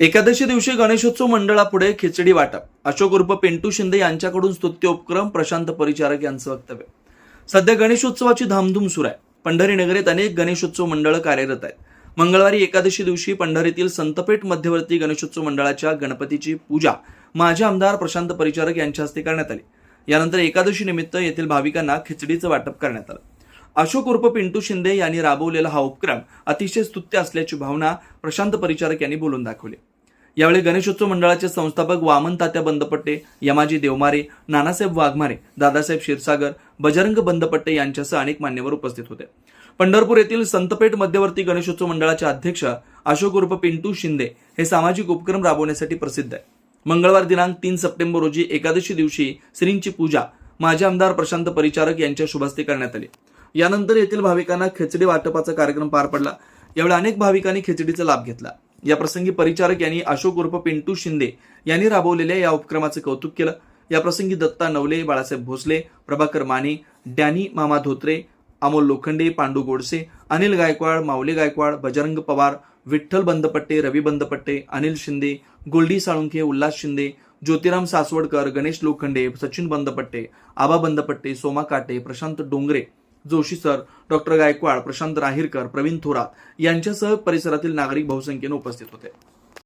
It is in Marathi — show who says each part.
Speaker 1: एकादशी दिवशी गणेशोत्सव मंडळापुढे खिचडी वाटप. अशोक उर्फ पेंटू शिंदे यांच्याकडून स्तुत्य उपक्रम प्रशांत परिचारक यांचं वक्तव्य. सध्या गणेशोत्सवाची धामधूम सुरू आहे. पंढरी नगरीत अनेक गणेशोत्सव मंडळं कार्यरत आहेत. मंगळवारी एकादशी दिवशी पंढरीतील संतपेठ मध्यवर्ती गणेशोत्सव मंडळाच्या गणपतीची पूजा माजी आमदार प्रशांत परिचारक यांच्या हस्ते करण्यात आली. यानंतर एकादशी निमित्त येथील भाविकांना खिचडीचं वाटप करण्यात आलं. अशोक उर्फ पिंटू शिंदे यांनी राबवलेला हा उपक्रम अतिशय स्तुत्य असल्याची भावना प्रशांत परिचारक यांनी बोलून दाखवली. यावेळी गणेशोत्सव मंडळाचे संस्थापक वामन तात्या बंदपट्टे यमाजी देवमारे नानासाहेब वाघमारे दादासाहेब क्षीरसागर बजरंग बंदपट्टे यांच्यासह अनेक मान्यवर उपस्थित होते. पंढरपूर येथील संतपेठ मध्यवर्ती गणेशोत्सव मंडळाचे अध्यक्ष अशोक उर्फ पिंटू शिंदे हे सामाजिक उपक्रम राबवण्यासाठी प्रसिद्ध आहे मंगळवार दिनांक तीन सप्टेंबर रोजी एकादशी दिवशी श्रींची पूजा माजी आमदार प्रशांत परिचारक यांच्या शुभस्ते करण्यात आली. यानंतर येथील भाविकांना खिचडी वाटपाचा कार्यक्रम पार पडला. यावेळी अनेक भाविकांनी खिचडीचा लाभ घेतला. या प्रसंगी परिचारक यांनी अशोक उर्फ पिंटू शिंदे यांनी राबवलेल्या या उपक्रमाचं कौतुक केलं. या प्रसंगी दत्ता नवले बाळासाहेब भोसले प्रभाकर माने डॅनी मामा धोत्रे अमोल लोखंडे पांडू गोडसे अनिल गायकवाड माऊली गायकवाड बजरंग पवार विठ्ठल बंदपट्टे रवी बंदपट्टे अनिल शिंदे गोल्डी साळुंखे उल्हास शिंदे ज्योतिराम सासवडकर गणेश लोखंडे सचिन बंदपट्टे आबा बंदपट्टे सोमा काटे प्रशांत डोंगरे जोशी सर डॉक्टर गायकवाड प्रशांत राहिरकर प्रवीण थोरात यांच्यासह परिसरातील नागरिक बहुसंख्येने उपस्थित होते.